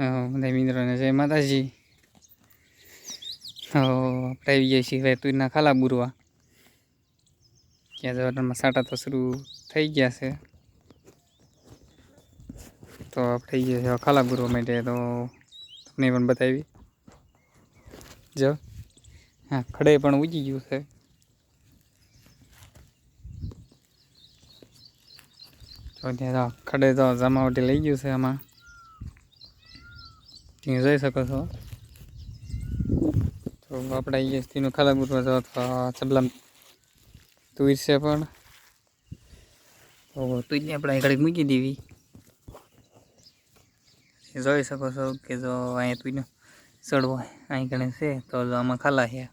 બધા મિત્રોને જય માતાજી. હો આપણે આવી ગયા છીએ તુરના ખાલા બુરવા. ત્યાં જવાનામાં સાટા તો શરૂ થઈ ગયા છે. તો આપણે ગયા છે ખાલા બુરવા માટે, તો તમને પણ બતાવી. જો હા, ખડે પણ ઉજી ગયું છે. તો ત્યાં ખડે તો જમાવટી લઈ ગયું છે આમાં. તમે જોઈ શકો છો. તો આપણે અહીંયા તેનું ખાલા બુરવા જો તો ચબલામ તુર છે પણ. તો તુરને આપણે અહીં ઘડીક મૂકી દેવી. જોઈ શકો છો કે જો અહીંયા તુરનો ચડવો અહીં ઘણે છે, તો જો આમાં ખાલા છે.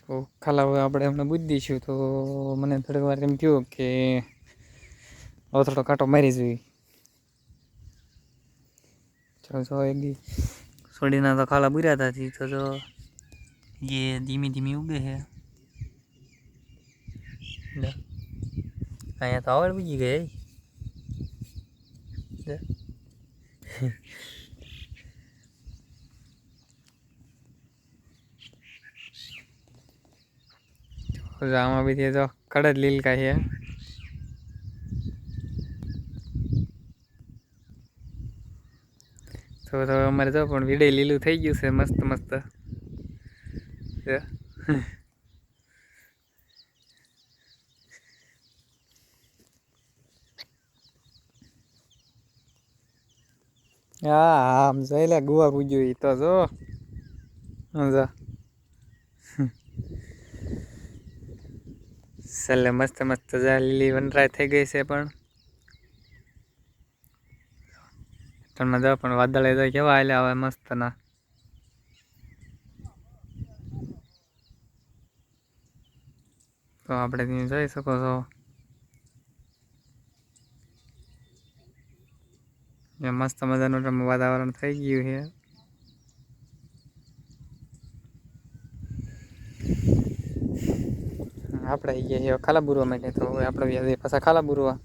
તો ખાલા આપણે હમણાં બુદ્ધિ દઈશું તો મને થોડીક વાર એમ કહ્યું કે હવે થોડો કાંટો મારી જોઈએ ચાલો જો એક દી સોડીના તો ખાલા બુર્યા હતા તો જો એ ધીમી ધીમી ઉગે છે અહીંયા તો આવડ બીજી ગઈ. તો જો આમાં બી તો કડદ લીલકા છે તો તો અમારે જો પણ વીડે લીલું થઈ ગયું છે મસ્ત મસ્ત. હા, આમ જોઈ ગુવા પૂજ્યું એ તો જો. જો. છેલ્લે મસ્ત મસ્ત લીલી વનરાય થઈ ગઈ છે પણ. તમે જો પણ વાદળે તો કેવા આલ્યા આવે મસ્ત ના તો આપણે ત્યાં જઈ શકો છો. મસ્ત મજાનું વાતાવરણ થઈ ગયું છે. આપણે ખાલા બુરવા માટે તો આપણે પાછા ખાલા બુરવા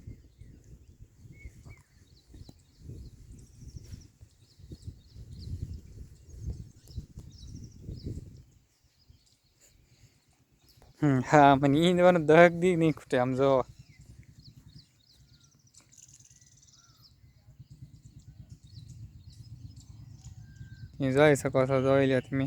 હા મને ઈ દવાનું દહક દી નહીં ખૂટે આમ જો જોઈ શકો છો જોઈ લો તમે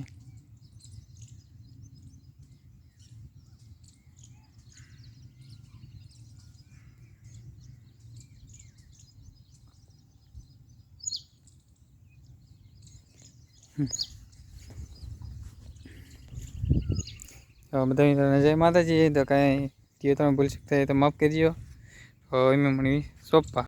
તો જય માતાજી, તો કાંઈ તે તમે ભૂલી શકતા તો માફ કરજો. તો એમ મને સોંપવા.